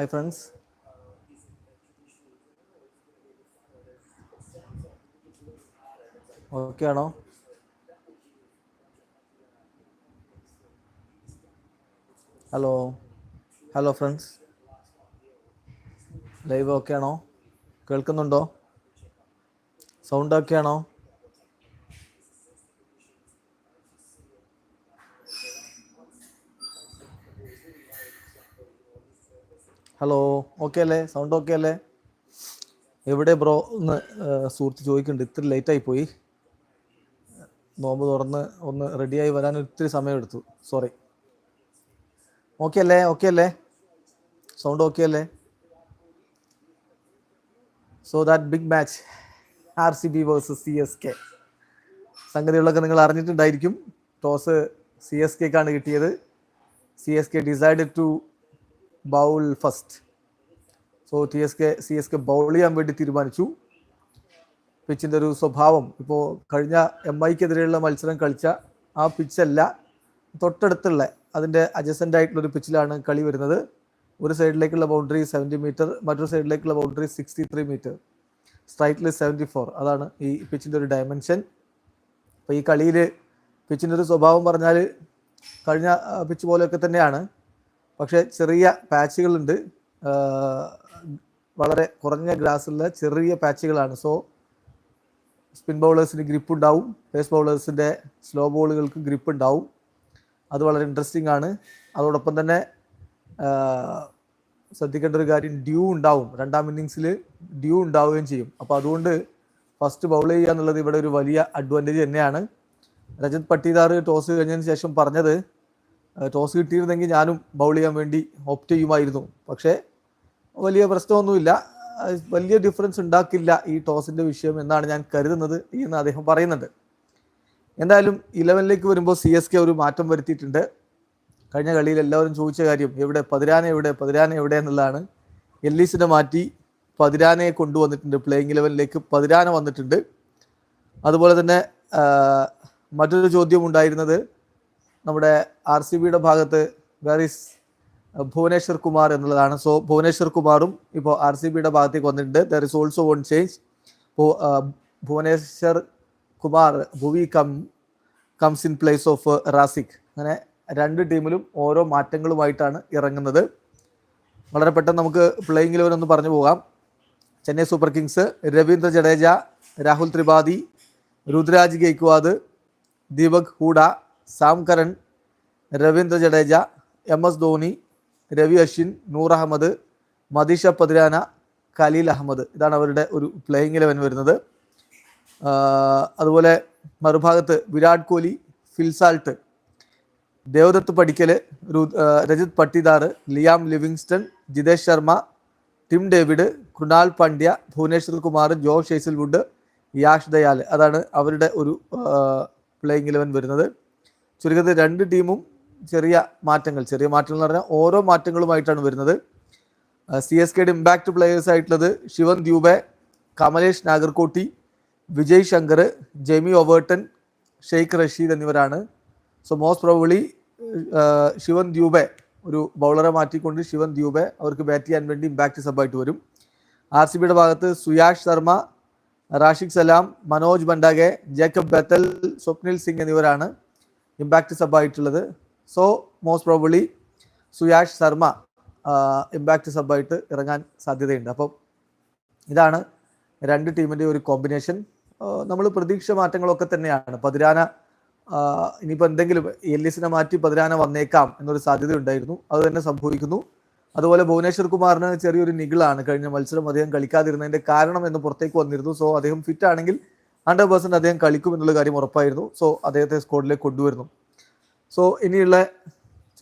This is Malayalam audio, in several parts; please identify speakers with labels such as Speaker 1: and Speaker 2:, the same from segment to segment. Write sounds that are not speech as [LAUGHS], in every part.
Speaker 1: ഹായ് ഫ്രണ്ട്സ് ഓക്കെ ആണോ? Hello hello friends live okay ആണോ? കേൾക്കുന്നുണ്ടോ? സൗണ്ട് ഓക്കെ ആണോ? ഹലോ ഓക്കെ അല്ലേ? സൗണ്ട് ഓക്കെ അല്ലേ? എവിടെ ബ്രോ എന്ന് സുഹൃത്ത് ചോദിക്കുന്നുണ്ട്. ഇത്തിരി ലേറ്റ് ആയി പോയി. നോമ്പ് തുറന്ന് ഒന്ന് റെഡിയായി വരാൻ ഇത്തിരി സമയമെടുത്തു. സോറി ഓക്കെ അല്ലേ? ഓക്കെ അല്ലേ? സൗണ്ട് ഓക്കെ അല്ലേ? So that big match R C B versus C S K സംഗതികളൊക്കെ നിങ്ങൾ അറിഞ്ഞിട്ടുണ്ടായിരിക്കും. ടോസ് സി എസ് കെക്കാണ് കിട്ടിയത്. C S K decide to bowl first. So T S K C S K bowl ചെയ്യാൻ വേണ്ടി തീരുമാനിച്ചു. പിച്ചിന്റെ ഒരു സ്വഭാവം. ഇപ്പോൾ കഴിഞ്ഞ എം ഐക്കെതിരെയുള്ള മത്സരം കളിച്ച ആ പിച്ചല്ല തൊട്ടടുത്തുള്ള അതിന്റെ ആയിട്ടുള്ള ഒരു പിച്ചിലാണ് കളി വരുന്നത്. ഒരു സൈഡിലേക്കുള്ള ബൗണ്ടറി സെവന്റി മീറ്റർ മറ്റൊരു സൈഡിലേക്കുള്ള ബൗണ്ടറി സിക്സ്റ്റി ത്രീ മീറ്റർ സ്ട്രൈക്കിൽ സെവന്റി ഫോർ അതാണ് ഈ പിച്ചിന്റെ ഒരു ഡയമെൻഷൻ അപ്പോൾ ഈ കളിയിൽ പിച്ചിന്റെ ഒരു സ്വഭാവം പറഞ്ഞാൽ കഴിഞ്ഞ പിച്ച് പോലെയൊക്കെ തന്നെയാണ്. പക്ഷേ ചെറിയ പാച്ചുകളുണ്ട്. വളരെ കുറഞ്ഞ ഗ്രാസുള്ള ചെറിയ പാച്ചുകളാണ്. സോ സ്പിൻ ബൗളേഴ്സിന് ഗ്രിപ്പ് ഉണ്ടാവും പേസ് ബൗളേഴ്സിന്റെ സ്ലോ ബോളുകൾക്ക് ഗ്രിപ്പ് ഉണ്ടാവും അത് വളരെ ഇൻട്രസ്റ്റിംഗ് ആണ്. അതോടൊപ്പം തന്നെ ശ്രദ്ധിക്കേണ്ട ഒരു കാര്യം ഡ്യൂ ഉണ്ടാവും. രണ്ടാം ഇന്നിങ്സിൽ ഡ്യൂ ഉണ്ടാവുകയും ചെയ്യും. അപ്പോൾ അതുകൊണ്ട് ഫസ്റ്റ് ബൗൾ ചെയ്യുക എന്നുള്ളത് ഇവിടെ ഒരു വലിയ അഡ്വാന്റേജ് തന്നെയാണ്. രജത് പട്ടീദാർ ടോസ് കഴിഞ്ഞതിന് ശേഷം പറഞ്ഞത് ടോസ് കിട്ടിയിരുന്നെങ്കിൽ ഞാനും ബൗൾ ചെയ്യാൻ വേണ്ടി ഓപ്റ്റ് ചെയ്യുമായിരുന്നു. പക്ഷേ വലിയ പ്രശ്നമൊന്നുമില്ല. വലിയ ഡിഫറൻസ് ഉണ്ടാക്കില്ല ഈ ടോസിന്റെ വിഷയം എന്നാണ് ഞാൻ കരുതുന്നത് എന്ന് അദ്ദേഹം പറയുന്നുണ്ട്. എന്തായാലും ഇലവനിലേക്ക് വരുമ്പോൾ സി എസ് കെ ഒരു മാറ്റം വരുത്തിയിട്ടുണ്ട്. കഴിഞ്ഞ കളിയിൽ എല്ലാവരും ചോദിച്ച കാര്യം എവിടെ പതിരാന എവിടെ പതിരാന എവിടെ എന്നുള്ളതാണ്. എല്ലീസിനെ മാറ്റി പതിരാനയെ കൊണ്ടുവന്നിട്ടുണ്ട്. പ്ലേയിങ് ഇലവനിലേക്ക് പതിരാന വന്നിട്ടുണ്ട്. അതുപോലെ തന്നെ മറ്റൊരു ചോദ്യം ഉണ്ടായിരുന്നത് നമ്മുടെ ആർ സി ബിയുടെ ഭാഗത്ത് വേർ ഇസ് ഭുവനേശ്വർ കുമാർ എന്നുള്ളതാണ്. സോ ഭുവനേശ്വർ കുമാറും ഇപ്പോൾ ആർ സി ബിയുടെ ഭാഗത്തേക്ക് വന്നിട്ടുണ്ട്. There is also one change Bhuvneshwar Kumar Bhuvi come comes in place of Rasikh അങ്ങനെ രണ്ട് ടീമിലും ഓരോ മാറ്റങ്ങളുമായിട്ടാണ് ഇറങ്ങുന്നത്. വളരെ പെട്ടെന്ന് നമുക്ക് പ്ലേയിങ് ഇലവൻ ഒന്ന് പറഞ്ഞു പോകാം. Chennai super kings Ravindra Jadeja Rahul Tripathi Ruturaj Gaikwad Deepak Hooda Sam Curran Ravindra Jadeja M S Dhoni Ravi Ashwin Noor Ahmad Matheesha Pathirana Khaleel Ahmed. ഇതാണ് അവരുടെ ഒരു പ്ലേയിങ് ഇലവൻ വരുന്നത്. അതുപോലെ മറുഭാഗത്ത് Virat Kohli Phil Salt Devdutt Padikkal Rajat Patidar Liam Livingstone Jitesh Sharma Tim David Krunal Pandya Bhuvneshwar Kumar Josh Hazlewood Yash Dayal. അതാണ് അവരുടെ ഒരു പ്ലേയിങ് ഇലവൻ വരുന്നത്. ചുരുക്കത്തിൽ രണ്ട് ടീമും ചെറിയ മാറ്റങ്ങൾ ചെറിയ മാറ്റങ്ങൾ എന്ന് പറഞ്ഞാൽ ഓരോ മാറ്റങ്ങളുമായിട്ടാണ് വരുന്നത്. സി എസ് കെയുടെ ഇമ്പാക്ട് പ്ലേയേഴ്സ് ആയിട്ടുള്ളത് ശിവൻ ദ്യൂബെ കമലേഷ് നാഗർകോട്ടി വിജയ് ശങ്കർ ജെമി ഒവേർട്ടൻ ഷെയ്ഖ് റഷീദ് എന്നിവരാണ്. So most probably Shivam Dube ഒരു ബൗളറെ മാറ്റിക്കൊണ്ട് ശിവൻ ദ്യൂബെ അവർക്ക് ബാറ്റ് ചെയ്യാൻ വേണ്ടി ഇമ്പാക്ട് സബായിട്ട് വരും. ആർ സി ബിയുടെ ഭാഗത്ത് സുയാഷ് ശർമ്മ റാഷിഖ് സലാം മനോജ് ബണ്ടാഗെ ജേക്കബ് ബത്തൽ സ്വപ്നിൽ സിംഗ് എന്നിവരാണ്. Impact സബായിട്ടുള്ളത് so most probably Suyash Sharma impact sub ആയിട്ട് ഇറങ്ങാൻ സാധ്യതയുണ്ട്. അപ്പം ഇതാണ് രണ്ട് ടീമിന്റെ ഒരു കോമ്പിനേഷൻ നമ്മൾ പ്രതീക്ഷ മാറ്റങ്ങളൊക്കെ തന്നെയാണ്. പതിരാന ഇനിയിപ്പോൾ എന്തെങ്കിലും എല്ലിസിനെ മാറ്റി പതിരാന വന്നേക്കാം എന്നൊരു സാധ്യത ഉണ്ടായിരുന്നു. അത് തന്നെ സംഭവിക്കുന്നു. അതുപോലെ ഭുവനേശ്വർ കുമാറിന് ചെറിയൊരു നിഗിളാണ്. കഴിഞ്ഞ മത്സരം അദ്ദേഹം കളിക്കാതിരുന്നതിന്റെ കാരണം എന്ന് പുറത്തേക്ക് വന്നിരുന്നു. സോ അദ്ദേഹം ഫിറ്റ് ആണെങ്കിൽ ഹൺഡ്രഡ് പെർസെന്റ് അദ്ദേഹം കളിക്കും എന്നുള്ള കാര്യം ഉറപ്പായിരുന്നു. സോ അദ്ദേഹത്തെ സ്കോഡിലേക്ക് കൊണ്ടുവരുന്നു. സോ ഇനിയുള്ള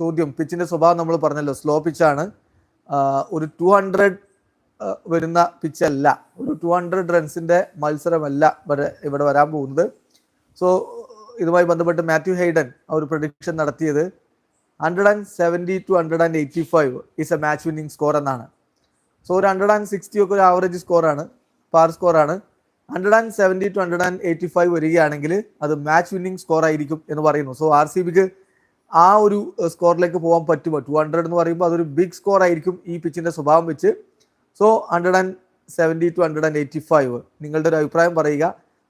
Speaker 1: ചോദ്യം. പിച്ചിന്റെ സ്വഭാവം നമ്മൾ പറഞ്ഞല്ലോ. സ്ലോ പിച്ചാണ് ഒരു ടു ഹൺഡ്രഡ് വരുന്ന പിച്ചല്ല ഒരു ടു ഹൺഡ്രഡ് റൺസിന്റെ മത്സരമല്ല ഇവിടെ വരാൻ പോകുന്നത്. സോ ഇതുമായി ബന്ധപ്പെട്ട് മാത്യു ഹെയ്ഡൻ ഒരു പ്രൊഡിക്ഷൻ നടത്തിയത്. Hundred and seventy two hundred and eighty five is a match winning score എന്നാണ്. സോ ഒരു ഹൺഡ്രഡ് ആൻഡ് സിക്സ്റ്റി ഒക്കെ ഒരു ആവറേജ് സ്കോറാണ് par സ്കോറാണ് hundred and seventy two hundred and eighty five വരികയാണെങ്കിൽ അത് മാച്ച് വിന്നിംഗ് സ്കോർ ആയിരിക്കും എന്ന് പറയുന്നു. സോ ആർ സി ബിക്ക് ആ ഒരു സ്കോറിലേക്ക് പോകാൻ പറ്റുമോ? ടു ഹൺഡ്രഡ് എന്ന് പറയുമ്പോൾ അതൊരു ബിഗ് സ്കോർ ആയിരിക്കും ഈ പിച്ചിന്റെ സ്വഭാവം വെച്ച്. So hundred and seventy two hundred and eighty five നിങ്ങളുടെ ഒരു അഭിപ്രായം പറയുക.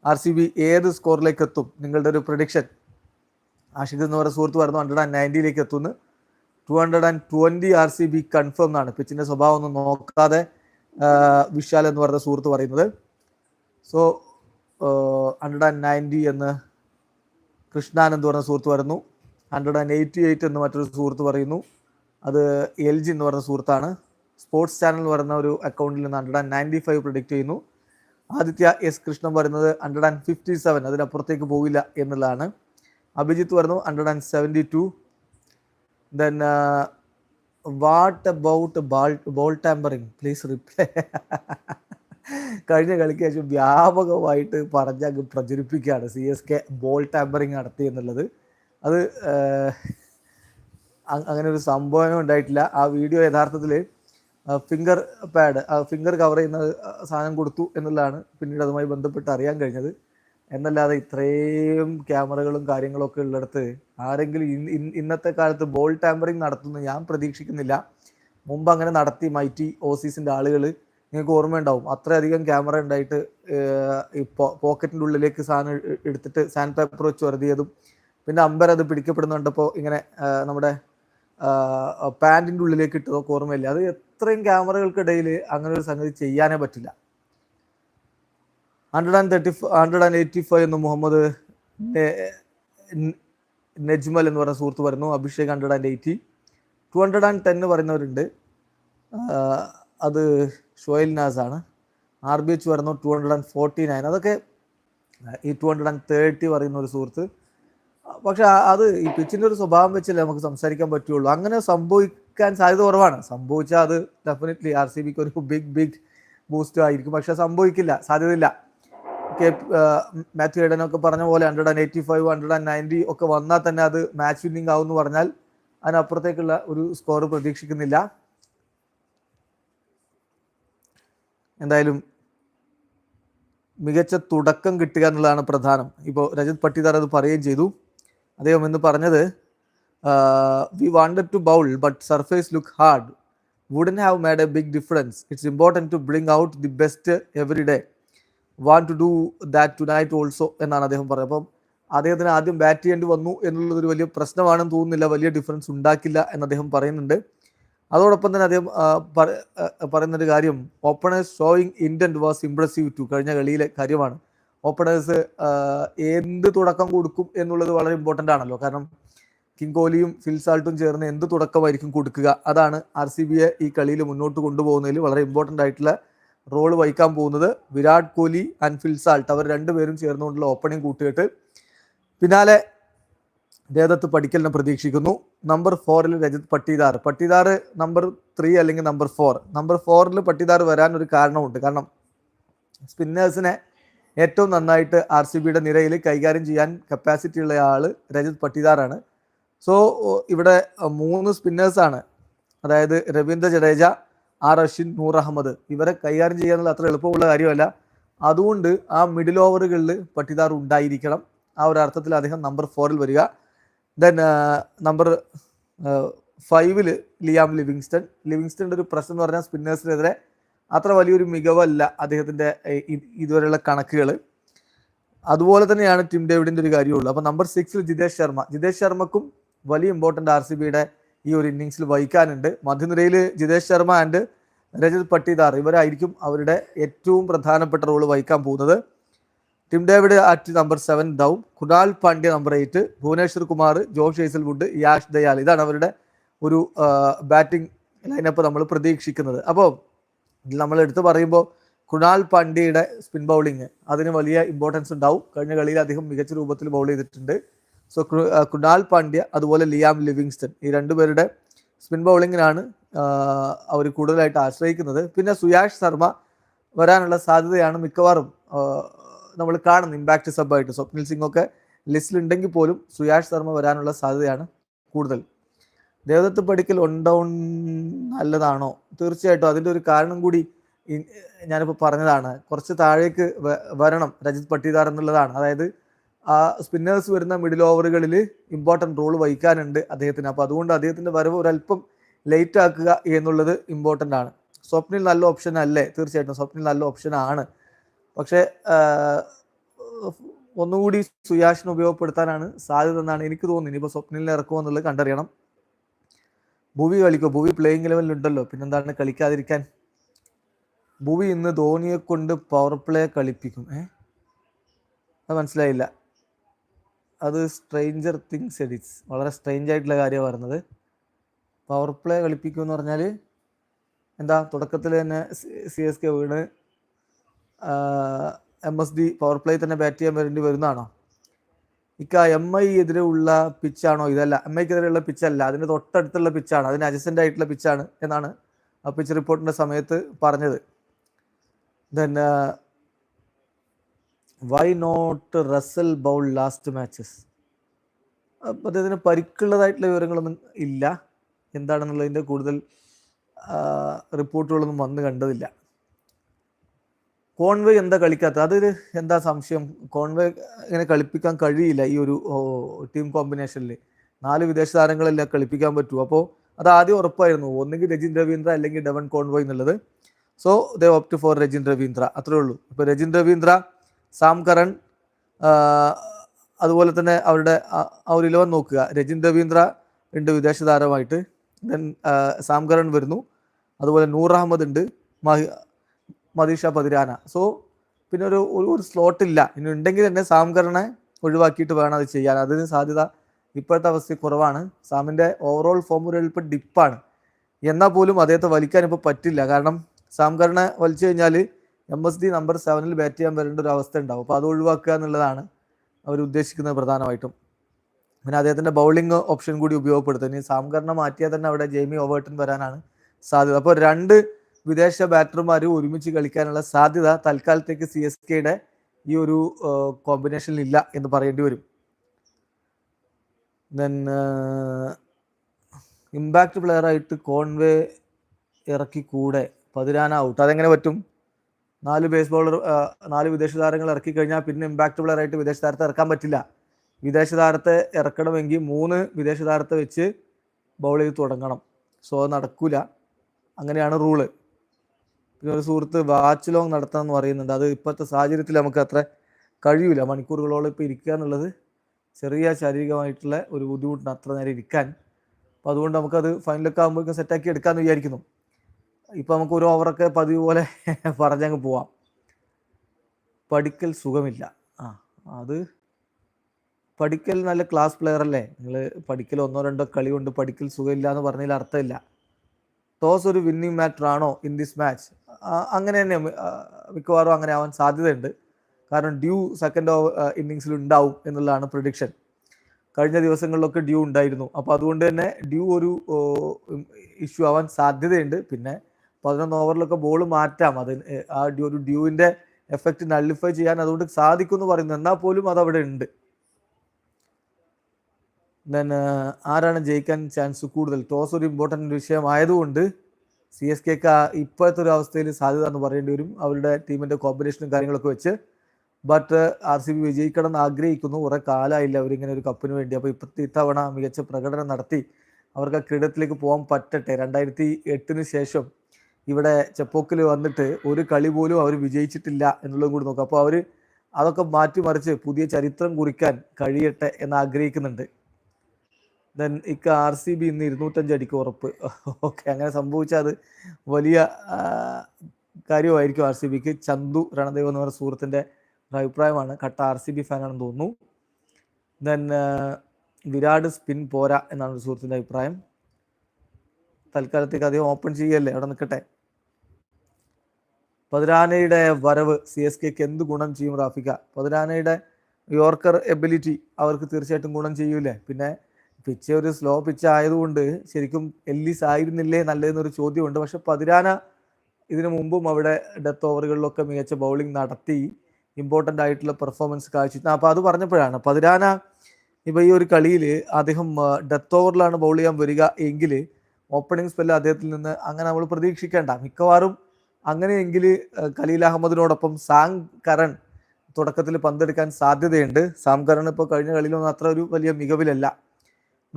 Speaker 1: ആർ സി ബി ഏത് സ്കോറിലേക്ക് എത്തും? നിങ്ങളുടെ ഒരു പ്രൊഡിക്ഷൻ ആഷിഖ് എന്ന് പറയുന്ന സുഹൃത്ത് പറഞ്ഞു ഹൺഡ്രഡ് ആൻഡ് നയന്റിയിലേക്ക് എത്തുന്നു. Two hundred and twenty R C B confirm ആണ്. പിച്ചിന്റെ സ്വഭാവം ഒന്നും നോക്കാതെ വിശാൽ എന്ന് പറയുന്ന സുഹൃത്ത് പറയുന്നത്. സോ ഹൺഡ്രഡ് ആൻഡ് നയന്റി എന്ന് കൃഷ്ണാനന്ദ് പറഞ്ഞ സുഹൃത്ത് പറയുന്നു ഹൺഡ്രഡ് ആൻഡ് എയ്റ്റി എയ്റ്റ് എന്ന് മറ്റൊരു സുഹൃത്ത് പറയുന്നു. അത് എൽ ജി എന്ന് പറഞ്ഞ സുഹൃത്താണ്. സ്പോർട്സ് ചാനൽ എന്ന് പറയുന്ന ഒരു അക്കൗണ്ടിൽ നിന്ന് hundred and ninety five predict ചെയ്യുന്നു. ആദിത്യ എസ് കൃഷ്ണൻ പറയുന്നത് ഹൺഡ്രഡ് ആൻഡ് ഫിഫ്റ്റി സെവൻ അതിനപ്പുറത്തേക്ക് പോവില്ല എന്നുള്ളതാണ്. അഭിജിത്ത് പറഞ്ഞു hundred and seventy two then what about ball ball tampering please reply കഴിഞ്ഞ കളിക്ക് ശേഷം വ്യാപകമായിട്ട് പറഞ്ഞ് അങ്ങ് പ്രചരിപ്പിക്കുകയാണ് C S K ball tampering നടത്തി എന്നുള്ളത്. അത് അങ്ങനെ ഒരു സംഭവം ഉണ്ടായിട്ടില്ല. ആ വീഡിയോ യഥാർത്ഥത്തിൽ ഫിംഗർ പാഡ് ഫിംഗർ കവർ ചെയ്യുന്ന സാധനം കൊടുത്തു എന്നുള്ളതാണ് പിന്നീട് അതുമായി ബന്ധപ്പെട്ട് അറിയാൻ കഴിഞ്ഞത്. എന്നല്ലാതെ ഇത്രയും ക്യാമറകളും കാര്യങ്ങളൊക്കെ ഉള്ളിടത്ത് ആരെങ്കിലും ഇന്നത്തെ കാലത്ത് ബോൾ ടാമ്പറിങ് നടത്തുന്നു ഞാൻ പ്രതീക്ഷിക്കുന്നില്ല. മുമ്പ് അങ്ങനെ നടത്തി മൈറ്റി ഓസീസിന്റെ ആളുകൾ നിങ്ങൾക്ക് ഓർമ്മയുണ്ടാവും. അത്രയധികം ക്യാമറ ഉണ്ടായിട്ട് ഈ പോക്കറ്റിന്റെ ഉള്ളിലേക്ക് സാധനം എടുത്തിട്ട് സാൻഡ് പേപ്പർ വെച്ച് വരുതിയതും പിന്നെ അമ്പർ അത് പിടിക്കപ്പെടുന്നുണ്ടപ്പോൾ ഇങ്ങനെ നമ്മുടെ പാന്റിന്റെ ഉള്ളിലേക്ക് ഇട്ടതൊക്കെ ഓർമ്മയില്ല? അത് എത്രയും ക്യാമറകൾക്കിടയിൽ അങ്ങനെ ഒരു സംഗതി ചെയ്യാനേ പറ്റില്ല. Hundred and thirty hundred and eighty five എന്ന് മുഹമ്മദ് നെജ്മൽ എന്ന് പറയുന്ന സുഹൃത്ത് പറയുന്നു. Abhishek hundred and eighty two hundred and ten പറയുന്നവരുണ്ട്. അത് ഷോയിൽ നാസ് ആണ് ആർ ബി എച്ച് വരുന്നു two hundred and forty nine അതൊക്കെ ഈ ടു ഹൺഡ്രഡ് ആൻഡ് തേർട്ടി പറയുന്ന ഒരു സുഹൃത്ത്. പക്ഷെ അത് ഈ പിച്ചിന്റെ ഒരു സ്വഭാവം വെച്ചല്ലേ നമുക്ക് സംസാരിക്കാൻ പറ്റുള്ളൂ. അങ്ങനെ സംഭവിക്കാൻ സാധ്യത കുറവാണ്. സംഭവിച്ചാൽ അത് ഡെഫിനറ്റ്ലി ആർ സി ബിക്ക് ഒരു ബിഗ് ബിഗ് ബൂസ്റ്റ് ആയിരിക്കും. പക്ഷെ സംഭവിക്കില്ല. സാധ്യതയില്ല. കെ മാത്യു ഏഡനൊക്കെ പറഞ്ഞ പോലെ hundred and eighty five hundred and ninety ഒക്കെ വന്നാൽ തന്നെ അത് മാച്ച് വിന്നിങ് ആവും എന്ന് പറഞ്ഞാൽ അതിനപ്പുറത്തേക്കുള്ള ഒരു സ്കോർ പ്രതീക്ഷിക്കുന്നില്ല. എന്തായാലും മികച്ച തുടക്കം കിട്ടുക എന്നുള്ളതാണ് പ്രധാനം. ഇപ്പോൾ രജത് പട്ടിദാർ അത് പറയുകയും ചെയ്തു. അദ്ദേഹം എന്ന് പറഞ്ഞത് we wanted to bowl but surface look hard wooden have made a big difference it's important to bring out the best every day want to do that tonight also എന്നാണ് അദ്ദേഹം പറഞ്ഞത്. അപ്പം അദ്ദേഹത്തിന് ആദ്യം ബാറ്റ് ചെയ്യേണ്ടി വന്നു എന്നുള്ളത് ഒരു വലിയ പ്രശ്നമാണെന്ന് തോന്നുന്നില്ല വലിയ ഡിഫറൻസ് ഉണ്ടാക്കില്ല എന്ന് അദ്ദേഹം പറയുന്നുണ്ട്. അതോടൊപ്പം തന്നെ അദ്ദേഹം പറയുന്നൊരു കാര്യം openers showing intent was impressive to കഴിഞ്ഞ കളിയിലെ കാര്യമാണ്. ഓപ്പണേഴ്സ് എന്ത് തുടക്കം കൊടുക്കും എന്നുള്ളത് വളരെ ഇമ്പോർട്ടന്റ് ആണല്ലോ. കാരണം കിങ് കോഹ്ലിയും ഫിൽസാൾട്ടും ചേർന്ന് എന്ത് തുടക്കമായിരിക്കും കൊടുക്കുക അതാണ് ആർ സി ബിയെ ഈ കളിയിൽ മുന്നോട്ട് കൊണ്ടുപോകുന്നതിൽ വളരെ ഇമ്പോർട്ടന്റ് ആയിട്ടുള്ള റോൾ വഹിക്കാൻ പോകുന്നത്. Virat Kohli and Phil Salt അവർ രണ്ടുപേരും ചേർന്നുകൊണ്ടുള്ള ഓപ്പണിംഗ് കൂട്ടുകെട്ട്. പിന്നാലെ ദേദത്ത് പഠിക്കലിനെ പ്രതീക്ഷിക്കുന്നു. നമ്പർ ഫോറിൽ രജത് പട്ടിദാർ. പട്ടിദാർ നമ്പർ ത്രീ അല്ലെങ്കിൽ നമ്പർ ഫോർ നമ്പർ ഫോറിൽ പട്ടിദാർ വരാൻ ഒരു കാരണമുണ്ട്. കാരണം സ്പിന്നേഴ്സിനെ ഏറ്റവും നന്നായിട്ട് ആർ സി ബിയുടെ നിരയിൽ കൈകാര്യം ചെയ്യാൻ കപ്പാസിറ്റി ഉള്ള ആൾ രജത് പട്ടിദാറാണ്. സോ ഇവിടെ മൂന്ന് സ്പിന്നേഴ്സാണ് അതായത് രവീന്ദ്ര ജഡേജ ആർ അശ്വിൻ നൂർ അഹമ്മദ്. ഇവരെ കൈകാര്യം ചെയ്യാനുള്ള അത്ര എളുപ്പമുള്ള കാര്യമല്ല. അതുകൊണ്ട് ആ മിഡിൽ ഓവറുകളിൽ പട്ടിദാർ ഉണ്ടായിരിക്കണം. ആ ഒരു അർത്ഥത്തിൽ അദ്ദേഹം നമ്പർ ഫോറിൽ വരിക. ദെൻ നമ്പർ ഫൈവിൽ ലിയാം ലിവിങ്സ്റ്റൺ ലിവിങ്സ്റ്റണിന്റെ ഒരു പ്രശ്നം എന്ന് പറഞ്ഞാൽ സ്പിന്നേഴ്സിനെതിരെ അത്ര വലിയൊരു മികവല്ല അദ്ദേഹത്തിന്റെ ഇതുവരെയുള്ള കണക്കുകൾ അതുപോലെ തന്നെയാണ് ടിം ഡേവിഡിന്റെ ഒരു കാര്യമുള്ളൂ അപ്പോൾ നമ്പർ സിക്സിൽ ജിതേഷ് ശർമ്മ. ജിതേഷ് ശർമ്മക്കും വലിയ ഇമ്പോർട്ടന്റ് ആർ സി ബിയുടെ ഈ ഒരു ഇന്നിങ്സിൽ വഹിക്കാനുണ്ട്. മധ്യനിരയിൽ ജിതേഷ് ശർമ്മ ആൻഡ് രജത് പട്ടിദാർ ഇവരായിരിക്കും അവരുടെ ഏറ്റവും പ്രധാനപ്പെട്ട റോൾ വഹിക്കാൻ പോകുന്നത്. Tim David at number seven though Krunal Pandya number eight Bhuvneshwar Kumar Josh Hazlewood Yash Dayal ഇതാണ് അവരുടെ ഒരു ബാറ്റിംഗ് ലൈനപ്പ് നമ്മൾ പ്രതീക്ഷിക്കുന്നത്. അപ്പോൾ നമ്മൾ എടുത്തു പറയുമ്പോൾ കുണാൽ പാണ്ഡ്യയുടെ സ്പിൻ ബൗളിങ് അതിന് വലിയ ഇമ്പോർട്ടൻസ് ഉണ്ടാവും. കഴിഞ്ഞ കളിയിൽ അദ്ദേഹം മികച്ച രൂപത്തിൽ ബൗൾ ചെയ്തിട്ടുണ്ട്. സോ കുണാൽ പാണ്ഡ്യ അതുപോലെ ലിയാം ലിവിങ്സ്റ്റൺ ഈ രണ്ടുപേരുടെ സ്പിൻ ബൗളിങ്ങിനാണ് അവർ കൂടുതലായിട്ട് ആശ്രയിക്കുന്നത്. പിന്നെ സുയാഷ് ശർമ്മ വരാനുള്ള സാധ്യതയാണ് മിക്കവാറും നമ്മൾ കാണുന്നു. ഇമ്പാക്ട് സബായിട്ട് സ്വപ്നിൽ സിംഗ് ഒക്കെ ലിസ്റ്റിൽ ഉണ്ടെങ്കിൽ പോലും സുയാഷ് ശർമ്മ വരാനുള്ള സാധ്യതയാണ് കൂടുതൽ. ദേവദത്ത് പഠിക്കൽ ഉണ്ടോ നല്ലതാണോ? തീർച്ചയായിട്ടും. അതിന്റെ ഒരു കാരണം കൂടി ഞാനിപ്പോൾ പറഞ്ഞതാണ്. കുറച്ച് താഴേക്ക് വരണം രജിത് പട്ടിദാർ എന്നുള്ളതാണ്. അതായത് ആ സ്പിന്നേഴ്സ് വരുന്ന മിഡിൽ ഓവറുകളിൽ ഇമ്പോർട്ടന്റ് റോൾ വഹിക്കാനുണ്ട് അദ്ദേഹത്തിന്. അപ്പോൾ അതുകൊണ്ട് അദ്ദേഹത്തിന്റെ വരവ് ഒരല്പം ലേറ്റ് ആക്കുക എന്നുള്ളത് ഇമ്പോർട്ടന്റ് ആണ്. സ്വപ്നിൽ നല്ല ഓപ്ഷൻ അല്ലേ? തീർച്ചയായിട്ടും. സ്വപ്നിൽ നല്ല ഓപ്ഷൻ ആണ്. പക്ഷേ ഒന്നുകൂടി സുയാഷിനെ ഉപയോഗപ്പെടുത്താനാണ് സാധ്യത എന്നാണ് എനിക്ക് തോന്നുന്നത്. ഇനിയിപ്പോൾ സ്വപ്നിലിനെ ഇറക്കുമോ എന്നുള്ളത് കണ്ടറിയണം. ഭൂവി കളിക്കോ? ഭൂവി പ്ലേയിങ് ലെവലിൽ ഉണ്ടല്ലോ. പിന്നെന്താണ്? കളിക്കാതിരിക്കാൻ. ഭൂവി ഇന്ന് ധോണിയെ കൊണ്ട് പവർ പ്ലേ കളിപ്പിക്കും. ഏ? അത് മനസ്സിലായില്ല. അത് സ്ട്രെയിഞ്ചർ തിങ്സ് എഡിറ്റ്സ് വളരെ സ്ട്രെയിഞ്ച് ആയിട്ടുള്ള കാര്യമാണ് പറഞ്ഞത് പവർ പ്ലേ കളിപ്പിക്കും എന്ന് പറഞ്ഞാൽ എന്താ? തുടക്കത്തിൽ തന്നെ സി എസ് കെ വീണ് M S D power play തന്നെ ബാറ്റ് ചെയ്യാൻ വരേണ്ടി വരുന്നതാണോ? ഇക്ക എം ഐ എതിരെ ഉള്ള പിച്ചാണോ ഇതല്ല. എം ഐക്കെതിരെയുള്ള പിച്ചല്ല അതിന് തൊട്ടടുത്തുള്ള പിച്ചാണ് അതിന് അഡ്ജസ്റ്റന്റ് ആയിട്ടുള്ള പിച്ചാണ് എന്നാണ് ആ പിച്ച് റിപ്പോർട്ടിന്റെ സമയത്ത് പറഞ്ഞത്. Then why not Russell bowl last matches അദ്ദേഹത്തിന് പരിക്കുള്ളതായിട്ടുള്ള വിവരങ്ങളൊന്നും ഇല്ല. എന്താണെന്നുള്ളതിന്റെ കൂടുതൽ റിപ്പോർട്ടുകളൊന്നും വന്ന് കണ്ടതില്ല. കോൺവേ എന്താ കളിക്കാത്തത്? അതൊരു എന്താ സംശയം? കോൺവേ ഇങ്ങനെ കളിപ്പിക്കാൻ കഴിയില്ല ഈ ഒരു ടീം കോമ്പിനേഷനിൽ നാല് വിദേശ താരങ്ങളെല്ലാം കളിപ്പിക്കാൻ പറ്റുമോ അപ്പോൾ അത് ആദ്യം ഉറപ്പായിരുന്നു. ഒന്നെങ്കിൽ രജിൻ രവീന്ദ്ര അല്ലെങ്കിൽ ഡെവൻ കോൺവോയ് എന്നുള്ളത്. So they opt for Rachin Ravindra. അത്രേ ഉള്ളൂ. ഇപ്പോൾ രജിൻ രവീന്ദ്ര സാം കരൺ അതുപോലെ തന്നെ അവരുടെ ആ- ഒരു ഇലവൻ നോക്കുക. രജിൻ രവീന്ദ്ര ഉണ്ട് വിദേശ താരമായിട്ട്. ദെൻ സാം കരൺ വരുന്നു. അതുപോലെ നൂർ അഹമ്മദ് ഉണ്ട്. മദീഷ പതിരാന സോ പിന്നെ ഒരു ഒരു- സ്ലോട്ടില്ല ഇനി ഉണ്ടെങ്കിൽ തന്നെ സാംകറിനെ ഒഴിവാക്കിയിട്ട് വേണം അത് ചെയ്യാൻ. അതിന് സാധ്യത ഇപ്പോഴത്തെ അവസ്ഥ കുറവാണ്. സാമിന്റെ ഓവറോൾ ഫോം ഒരു എളുപ്പം ഡിപ്പാണ് എന്നാൽ പോലും അദ്ദേഹത്തെ വലിക്കാൻ ഇപ്പോൾ പറ്റില്ല. കാരണം സാംകറിനെ വലിച്ചു കഴിഞ്ഞാൽ എം എസ് ഡി നമ്പർ സെവനിൽ ബാറ്റ് ചെയ്യാൻ വരേണ്ട ഒരു അവസ്ഥ ഉണ്ടാവും. അപ്പോൾ അത് ഒഴിവാക്കുക എന്നുള്ളതാണ് അവർ ഉദ്ദേശിക്കുന്നത് പ്രധാനമായിട്ടും. പിന്നെ അദ്ദേഹത്തിന്റെ ബൗളിംഗ് ഓപ്ഷൻ കൂടി ഉപയോഗപ്പെടുത്തും. ഇനി സാംകറിനെ മാറ്റിയാൽ തന്നെ അവിടെ ജെയ്മി ഓവേർട്ടൻ വരാനാണ് സാധ്യത. അപ്പോൾ രണ്ട് വിദേശ ബാറ്റർമാർ ഒരുമിച്ച് കളിക്കാനുള്ള സാധ്യത തൽക്കാലത്തേക്ക് സി എസ് കെയുടെ ഈ ഒരു കോമ്പിനേഷനിൽ ഇല്ല എന്ന് പറയേണ്ടി വരും. ദെൻ ഇമ്പാക്ട് പ്ലെയറായിട്ട് കോൺവേ ഇറക്കി കൂടെ. പതിരാന ഔട്ട് അതെങ്ങനെ പറ്റും? നാല് ബേസ് ബോളർ നാല് വിദേശ താരങ്ങൾ ഇറക്കി കഴിഞ്ഞാൽ പിന്നെ ഇമ്പാക്ട് പ്ലെയറായിട്ട് വിദേശ താരത്തെ ഇറക്കാൻ പറ്റില്ല. വിദേശ താരത്തെ ഇറക്കണമെങ്കിൽ മൂന്ന് വിദേശ താരത്തെ വെച്ച് ബൗൾ ചെയ്ത് തുടങ്ങണം. സോ നടക്കൂല. അങ്ങനെയാണ് റൂൾ പിന്നെ ഒരു സുഹൃത്ത് വാച്ച് ലോങ് നടത്താമെന്ന് പറയുന്നുണ്ട്. അത് ഇപ്പോഴത്തെ സാഹചര്യത്തിൽ നമുക്ക് അത്ര കഴിയില്ല മണിക്കൂറുകളോളം ഇപ്പോൾ ഇരിക്കുക എന്നുള്ളത് ചെറിയ ശാരീരികമായിട്ടുള്ള ഒരു ബുദ്ധിമുട്ടുണ്ട് അത്ര നേരം ഇരിക്കാൻ. അപ്പോൾ അതുകൊണ്ട് നമുക്കത് ഫൈനലൊക്കെ ആകുമ്പോഴേക്കും സെറ്റാക്കി എടുക്കാമെന്ന് വിചാരിക്കുന്നു. ഇപ്പോൾ നമുക്ക് ഒരു ഓവറൊക്കെ പതിവ് പോലെ [LAUGHS] പറഞ്ഞങ്ങ് പോവാം. പഠിക്കൽ സുഖമില്ല. ആ അത് പഠിക്കൽ നല്ല ക്ലാസ് പ്ലെയർ അല്ലേ? നിങ്ങൾ പഠിക്കൽ ഒന്നോ രണ്ടോ കളി കൊണ്ട് പഠിക്കൽ സുഖമില്ല എന്ന് പറഞ്ഞതിൽ അർത്ഥമില്ല. ടോസ് ഒരു വിന്നിങ് മാറ്റർ ആണോ ഇൻ ദിസ് മാച്ച് അങ്ങനെ തന്നെ മിക്കവാറും അങ്ങനെ ആവാൻ സാധ്യതയുണ്ട്. കാരണം ഡ്യൂ സെക്കൻഡ് ഓവർ ഇന്നിങ്സിൽ ഉണ്ടാവും എന്നുള്ളതാണ് പ്രഡിക്ഷൻ കഴിഞ്ഞ ദിവസങ്ങളിലൊക്കെ ഡ്യൂ ഉണ്ടായിരുന്നു. അപ്പോൾ അതുകൊണ്ട് തന്നെ ഡ്യൂ ഒരു ഇഷ്യൂ ആവാൻ സാധ്യതയുണ്ട്. പിന്നെ പതിനൊന്ന് ഓവറിലൊക്കെ ബോൾ മാറ്റാം. അത് ആ ഡ്യൂ ഒരു ഡ്യൂവിന്റെ എഫക്റ്റ് നള്ളിഫൈ ചെയ്യാൻ അതുകൊണ്ട് സാധിക്കും എന്ന് പറയുന്നു. എന്നാൽ പോലും അത് അവിടെ ഉണ്ട് ദെൻ ആരാണ് ജയിക്കാൻ ചാൻസ് കൂടുതൽ? ടോസ് ഒരു ഇമ്പോർട്ടന്റ് വിഷയമായതുകൊണ്ട് സി എസ് കെക്ക് ഇപ്പോഴത്തെ ഒരു അവസ്ഥയിൽ സാധ്യത എന്ന് പറയേണ്ടി വരും. അവരുടെ ടീമിന്റെ കോമ്പിനേഷനും കാര്യങ്ങളൊക്കെ വെച്ച്. ബട്ട് ആർ സി ബി വിജയിക്കണം എന്ന് ആഗ്രഹിക്കുന്നു. കുറേ കാലമായില്ല അവരിങ്ങനെ ഒരു കപ്പിന് വേണ്ടി. അപ്പോൾ ഇപ്പോഴത്തെ ഇത്തവണ മികച്ച പ്രകടനം നടത്തി അവർക്ക് ആ ക്രീഡത്തിലേക്ക് പോകാൻ പറ്റട്ടെ. രണ്ടായിരത്തി എട്ടിന് ശേഷം ഇവിടെ ചെപ്പോക്കിൽ വന്നിട്ട് ഒരു കളി പോലും അവർ വിജയിച്ചിട്ടില്ല എന്നുള്ളതും കൂടി നോക്കാം. അപ്പോൾ അവർ അതൊക്കെ മാറ്റിമറിച്ച് പുതിയ ചരിത്രം കുറിക്കാൻ കഴിയട്ടെ എന്ന് ആഗ്രഹിക്കുന്നുണ്ട്. ദെൻ ഇക്ക ആർ സി ബി ഇന്ന് ഇരുന്നൂറ്റഞ്ച് അടിക്ക് ഉറപ്പ്. ഓക്കെ അങ്ങനെ സംഭവിച്ചാൽ അത് വലിയ കാര്യമായിരിക്കും ആർ സി ബിക്ക്. ചന്തു രണദേവ് എന്ന് പറയുന്ന സുഹൃത്തിന്റെ അഭിപ്രായമാണ്. കട്ട ആർ സി ബി ഫാനാണെന്ന് തോന്നുന്നു. ദെൻ വിരാട് സ്പിൻ പോരാ എന്നാണ് ഒരു സുഹൃത്തിന്റെ അഭിപ്രായം. തൽക്കാലത്തേക്ക് അധികം ഓപ്പൺ ചെയ്യല്ലേ? അവിടെ നിൽക്കട്ടെ. പതിരാനയുടെ വരവ് സി എസ് കെക്ക് എന്ത് ഗുണം ചെയ്യും റാഫിക്ക പതിരാനയുടെ യോർക്കർ എബിലിറ്റി അവർക്ക് തീർച്ചയായിട്ടും ഗുണം ചെയ്യൂലേ? പിന്നെ പിച്ച് ഒരു സ്ലോ പിച്ച് ആയതുകൊണ്ട് ശരിക്കും എല്ലിസ് ആയിരുന്നില്ലേ നല്ലതെന്നൊരു ചോദ്യമുണ്ട്. പക്ഷെ പതിരാന ഇതിനു മുമ്പും അവിടെ ഡെത്ത് ഓവറുകളിലൊക്കെ മികച്ച ബൗളിംഗ് നടത്തി ഇമ്പോർട്ടന്റ് ആയിട്ടുള്ള പെർഫോമൻസ് കാഴ്ച അപ്പോൾ അത് പറഞ്ഞപ്പോഴാണ് പതിരാന ഇപ്പോൾ ഈ ഒരു കളിയിൽ അദ്ദേഹം ഡെത്ത് ഓവറിലാണ് ബൗൾ ചെയ്യാൻ വരിക എങ്കിൽ ഓപ്പണിംഗ് സ്പെല്ല് അദ്ദേഹത്തിൽ നിന്ന് അങ്ങനെ നമ്മൾ പ്രതീക്ഷിക്കേണ്ട. മിക്കവാറും അങ്ങനെയെങ്കിൽ ഖലീൽ അഹമ്മദിനോടൊപ്പം സാങ് കരൺ തുടക്കത്തിൽ പന്തെടുക്കാൻ സാധ്യതയുണ്ട്. സാം കരൺ ഇപ്പോൾ കഴിഞ്ഞ കളിയിലൊന്നും അത്ര ഒരു വലിയ മികവിലല്ല.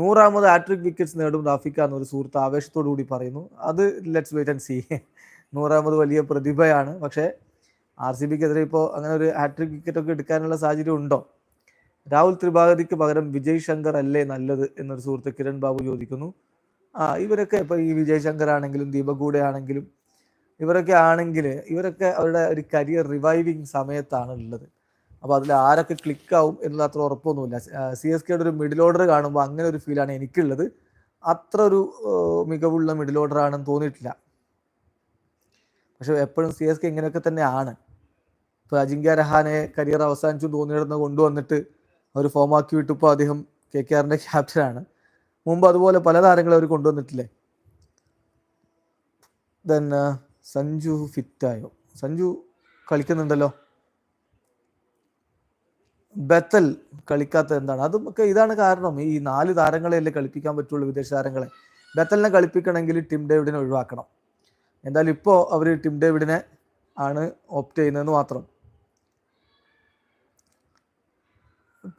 Speaker 1: നൂറാമത് ആട്രിക് വിക്കറ്റ്സ് നേടും റാഫിക്ക എന്നൊരു സുഹൃത്ത് ആവേശത്തോടു കൂടി പറയുന്നു. അത് ലെറ്റ്സ് വെയിറ്റ് ആൻഡ് സി നൂറാമത് വലിയ പ്രതിഭയാണ്. പക്ഷേ ആർ സി ബിക്കെതിരെ ഇപ്പോൾ അങ്ങനെ ഒരു ഹാട്രിക് വിക്കറ്റ് ഒക്കെ എടുക്കാനുള്ള സാഹചര്യം ഉണ്ടോ? രാഹുൽ ത്രിപാഠിക്ക് പകരം വിജയ് ശങ്കർ അല്ലേ നല്ലത് എന്നൊരു സുഹൃത്ത് കിരൺ ബാബു ചോദിക്കുന്നു. ആ ഇവരൊക്കെ ഇപ്പോൾ ഈ വിജയ് ശങ്കർ ആണെങ്കിലും ദീപക് ആണെങ്കിലും ഇവരൊക്കെ ആണെങ്കിൽ ഇവരൊക്കെ അവരുടെ ഒരു കരിയർ റിവൈവിങ് സമയത്താണ് ഉള്ളത് അപ്പോൾ അതിൽ ആരൊക്കെ ക്ലിക്കാവും എന്നുള്ള അത്ര ഉറപ്പൊന്നുമില്ല. സി എസ് കെയുടെ ഒരു മിഡിൽ ഓർഡർ കാണുമ്പോൾ അങ്ങനെ ഒരു ഫീലാണ് എനിക്കുള്ളത്. അത്ര ഒരു മികവുള്ള മിഡിൽ ഓർഡർ ആണെന്ന് തോന്നിയിട്ടില്ല. പക്ഷെ എപ്പോഴും സി എസ് കെ ഇങ്ങനെയൊക്കെ തന്നെയാണ്. ഇപ്പോൾ അജിങ്ക്യ രഹാനെ കരിയർ അവസാനിച്ചു തോന്നിയിടുന്ന കൊണ്ടുവന്നിട്ട് അവർ ഫോമാക്കി വിട്ടപ്പോൾ അദ്ദേഹം കെ കെ ആറിന്റെ ക്യാപ്റ്റനാണ് മുമ്പ് അതുപോലെ പല താരങ്ങളെ അവർ കൊണ്ടുവന്നിട്ടില്ലേ? ദെൻ സഞ്ജു ഫിറ്റായോ? സഞ്ജു കളിക്കുന്നുണ്ടല്ലോ. ബത്തൽ കളിക്കാത്തത് എന്താണ്? അതുമൊക്കെ ഇതാണ് കാരണം. ഈ നാല് താരങ്ങളെയല്ലേ കളിപ്പിക്കാൻ പറ്റുള്ളൂ വിദേശ താരങ്ങളെ. ബത്തലിനെ കളിപ്പിക്കണമെങ്കിൽ ടിം ഡേവിഡിനെ ഒഴിവാക്കണം. എന്തായാലും ഇപ്പോൾ അവർ ടിം ഡേവിഡിനെ ആണ് ഓപ്റ്റ് ചെയ്യുന്നതെന്ന് മാത്രം.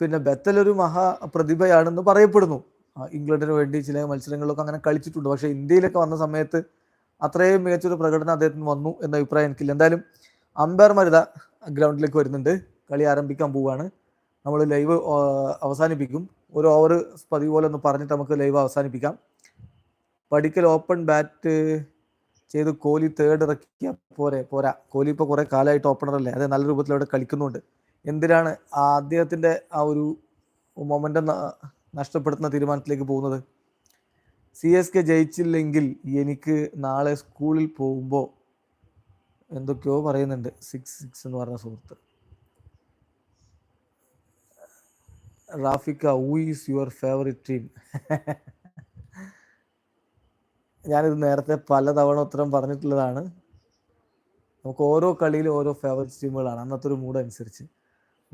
Speaker 1: പിന്നെ ബത്തൽ ഒരു മഹാ പ്രതിഭയാണെന്ന് പറയപ്പെടുന്നു. ഇംഗ്ലണ്ടിന് വേണ്ടി ചില മത്സരങ്ങളിലൊക്കെ അങ്ങനെ കളിച്ചിട്ടുണ്ട്. പക്ഷേ ഇന്ത്യയിലൊക്കെ വന്ന സമയത്ത് അത്രയും മികച്ചൊരു പ്രകടനം അദ്ദേഹത്തിന് വന്നു എന്ന അഭിപ്രായം എനിക്കില്ല. എന്തായാലും അമ്പയർമാർ ഇതാ ഗ്രൗണ്ടിലേക്ക് വരുന്നുണ്ട്. കളി ആരംഭിക്കാൻ പോവുകയാണ് നമ്മൾ ലൈവ് അവസാനിപ്പിക്കും. ഒരു ഓവർ പതിവ് പോലെ ഒന്ന് പറഞ്ഞിട്ട് നമുക്ക് ലൈവ് അവസാനിപ്പിക്കാം. പടിക്കൽ ഓപ്പൺ ബാറ്റ് ചെയ്ത് കോഹ്ലി തേർഡ് ഇറക്കിയ പോരെ പോരാ. കോഹ്ലി ഇപ്പോൾ കുറേ കാലമായിട്ട് ഓപ്പണർ അല്ലേ? അതെ നല്ല രൂപത്തിൽ അവിടെ കളിക്കുന്നുണ്ട്. എന്തിനാണ് അദ്ദേഹത്തിന്റെ ആ ഒരു മൊമെന്റം നഷ്ടപ്പെടുത്തുന്ന തീരുമാനത്തിലേക്ക് പോകുന്നത്? സി എസ് കെ ജയിച്ചില്ലെങ്കിൽ എനിക്ക് നാളെ സ്കൂളിൽ പോകുമ്പോൾ എന്തൊക്കെയോ പറയുന്നുണ്ട്. സിക്സ് സിക്സ് എന്ന് പറഞ്ഞ സുഹൃത്ത്. റാഫിക്ക who is your favourite team ഞാനിത് നേരത്തെ പലതവണ ഉത്തരം പറഞ്ഞിട്ടുള്ളതാണ്. നമുക്ക് ഓരോ കളിയിലും ഓരോ ഫേവറേറ്റ് ടീമുകളാണ് അന്നത്തെ ഒരു മൂഡ് അനുസരിച്ച്.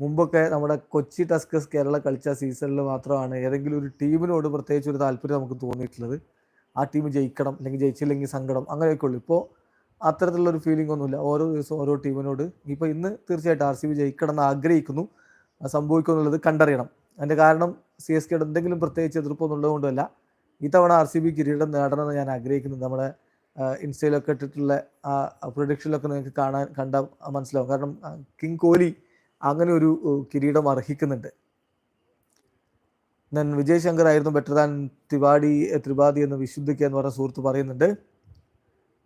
Speaker 1: മുമ്പൊക്കെ നമ്മുടെ കൊച്ചി ടസ്കസ് കേരള കളിച്ച സീസണിൽ മാത്രമാണ് ഏതെങ്കിലും ഒരു ടീമിനോട് പ്രത്യേകിച്ച് ഒരു താല്പര്യം നമുക്ക് തോന്നിയിട്ടുള്ളത്. ആ ടീം ജയിക്കണം അല്ലെങ്കിൽ ജയിച്ചില്ലെങ്കിൽ സങ്കടം അങ്ങനെയൊക്കെ ഉള്ളൂ. ഇപ്പോൾ അത്തരത്തിലുള്ള ഒരു ഫീലിംഗ് ഒന്നുമില്ല. ഓരോ ദിവസവും ഓരോ ടീമിനോട് ഇപ്പോൾ ഇന്ന് തീർച്ചയായിട്ടും ആർ സി ബി ജയിക്കണം എന്ന് ആഗ്രഹിക്കുന്നു. സംഭവിക്കുന്നുള്ളത് സംഭവിക്കും കണ്ടറിയണം. അതിന്റെ കാരണം സി എസ് കെയുടെ എന്തെങ്കിലും പ്രത്യേകിച്ച് എതിർപ്പൊന്നുള്ളതുകൊണ്ടല്ല ഈ ഇത്തവണ ആർ സി ബി കിരീടം നേടണമെന്ന് ഞാൻ ആഗ്രഹിക്കുന്നത് നമ്മുടെ ഇൻസ്റ്റയിലൊക്കെ ഇട്ടിട്ടുള്ള ആ പ്രൊഡിക്ഷനിലൊക്കെ നിങ്ങൾക്ക് കാണാൻ കണ്ട മനസ്സിലാവും. കാരണം കിങ് കോഹ്ലി അങ്ങനെ ഒരു കിരീടം അർഹിക്കുന്നുണ്ട്. ഞാൻ വിജയ് ശങ്കർ ആയിരുന്നു ബെറ്റർ ദാൻ തിവാടി ത്രിപാഠി എന്ന് വിശുദ്ധിക്ക് എന്ന് പറഞ്ഞ സുഹൃത്ത് പറയുന്നുണ്ട്.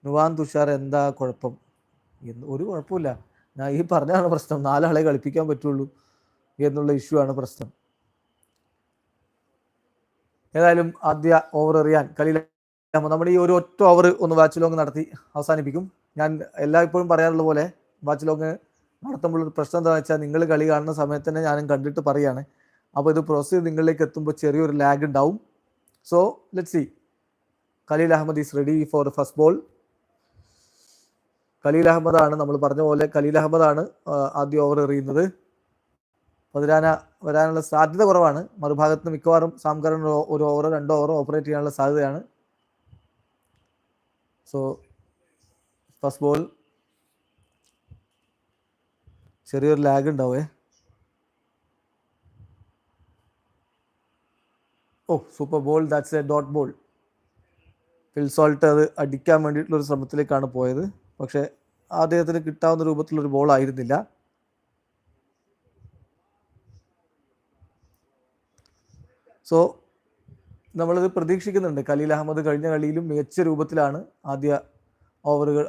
Speaker 1: നുവാൻ തുഷാർ എന്താ കുഴപ്പം? എന്ന് ഒരു കുഴപ്പമില്ല ഞാൻ ഈ പറഞ്ഞാണ് പ്രശ്നം. നാലാളെ കളിപ്പിക്കാൻ പറ്റുള്ളൂ എന്നുള്ള ഇഷ്യൂ ആണ് പ്രശ്നം. ഏതായാലും ആദ്യ ഓവർ എറിയാൻ കളിയിൽ നമ്മുടെ ഈ ഒരു ഒറ്റ ഓവർ ഒന്ന് വാച്ച് ലോങ് നടത്തി അവസാനിപ്പിക്കും. ഞാൻ എല്ലായ്പ്പോഴും പറയാറുള്ള പോലെ വാച്ച് ലോങ് നടത്തുമ്പോൾ ഒരു പ്രശ്നം എന്താണെന്ന് വെച്ചാൽ നിങ്ങൾ കളി കാണുന്ന സമയത്ത് തന്നെ ഞാനും കണ്ടിട്ട് പറയാണ്. അപ്പോൾ ഇത് പ്രോസസ്സ് നിങ്ങളിലേക്ക് എത്തുമ്പോൾ ചെറിയൊരു ലാഗ് ഉണ്ടാവും. So let see Khaleel Ahmed is ready for first ball Khaleel Ahmed ആണ് നമ്മൾ പറഞ്ഞ പോലെ ഖലീൽ അഹമ്മദ് ആണ് ആ, ആദ്യ ഓവർ എറിയുന്നത്. പതിരാന വരാനുള്ള സാധ്യത കുറവാണ്. മറുഭാഗത്ത് മിക്കവാറും സാംകരൻ ഒരു ഓവറോ രണ്ടോ ഓവറോ ഓപ്പറേറ്റ് ചെയ്യാനുള്ള സാധ്യതയാണ്. സോ ഫസ്റ്റ് ബോൾ ചെറിയൊരു ലാഗ് ഉണ്ടാവേ. ഓ super ball that's a dot ball Phil Salt അത് അടിക്കാൻ വേണ്ടിയിട്ടുള്ള ഒരു ശ്രമത്തിലേക്കാണ് പോയത്. പക്ഷേ അദ്ദേഹത്തിന് കിട്ടാവുന്ന രൂപത്തിലൊരു ബോൾ ആയിരുന്നില്ല. സോ നമ്മളിത് പ്രതീക്ഷിക്കുന്നുണ്ട്. ഖലീൽ അഹമ്മദ് കഴിഞ്ഞ കളിയിലും മികച്ച രൂപത്തിലാണ് ആദ്യ ഓവറുകൾ